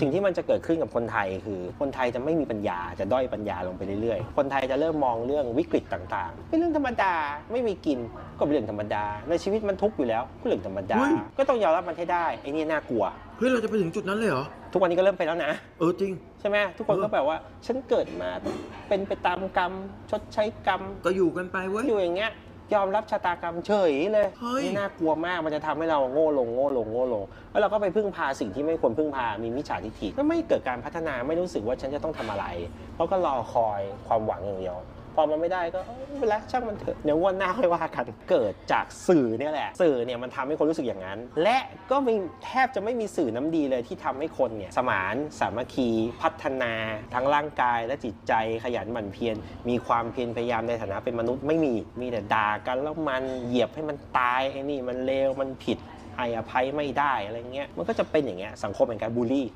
สิ่งที่มันจะเกิดขึ้นกับคนไทยคือคนไทยจะไม่มีปัญญาจะด้อยปัญญาลงไปเรื่อยๆ คนไทยจะเริ่มมองเรื่องวิกฤตต่างๆ เป็นเรื่องธรรมดาไม่มีกินก็เป็นเรื่องธรรมดา ในชีวิตมันทุกข์อยู่แล้วก็เรื่องธรรมดา เฮ้ย ก็ต้องยอมรับมันให้ได้ไอ้นี่น่ากลัว เฮ้ย เราจะไปถึงจุดนั้นเลยเหรอ ทุกวันนี้ก็เริ่มไปแล้วนะ เออจริง ใช่ไหมทุกคนก็แบบว่า ฉันเกิดมาเป็นไปตามกรรมชดใช้กรรมก็อยู่กันไปเว้ย อยู่อย่างเงี้ย ยอมรับชะตากรรมเฉยเลยเฮ้ย นี่น่ากลัวมากมันจะทำให้เราโง่ลงโง่ลงโง่ลง แล้วเราก็ไปพึ่งพาสิ่งที่ไม่ควรพึ่งพามีมิจฉาทิฏฐิก็ไม่เกิดการพัฒนาไม่รู้สึกว่าฉันจะต้องทำอะไร เพราะก็รอคอยความหวังอย่างเดียว พอมันไม่ได้ก็เอ้ยไม่เป็นไรช่างมันเถอะเดี๋ยววันหน้าค่อยว่ากัน เกิดจากสื่อเนี่ยแหละ สื่อเนี่ยมันทำให้คนรู้สึกอย่างนั้น และก็มีแทบจะไม่มีสื่อน้ำดีเลยที่ทำให้คนเนี่ยสมานสามัคคี พัฒนา ทั้งร่างกายและจิตใจขยันหมั่นเพียรมีความเพียรพยายามในฐานะเป็นมนุษย์ไม่มีมีแต่ด่ากันแล้วมันเหยียบให้มันตายไอ้นี่มันเลวมันผิดให้อภัยไม่ได้อะไรเงี้ยมันก็จะเป็นอย่างเงี้ยสังคมแห่งการบูลลี่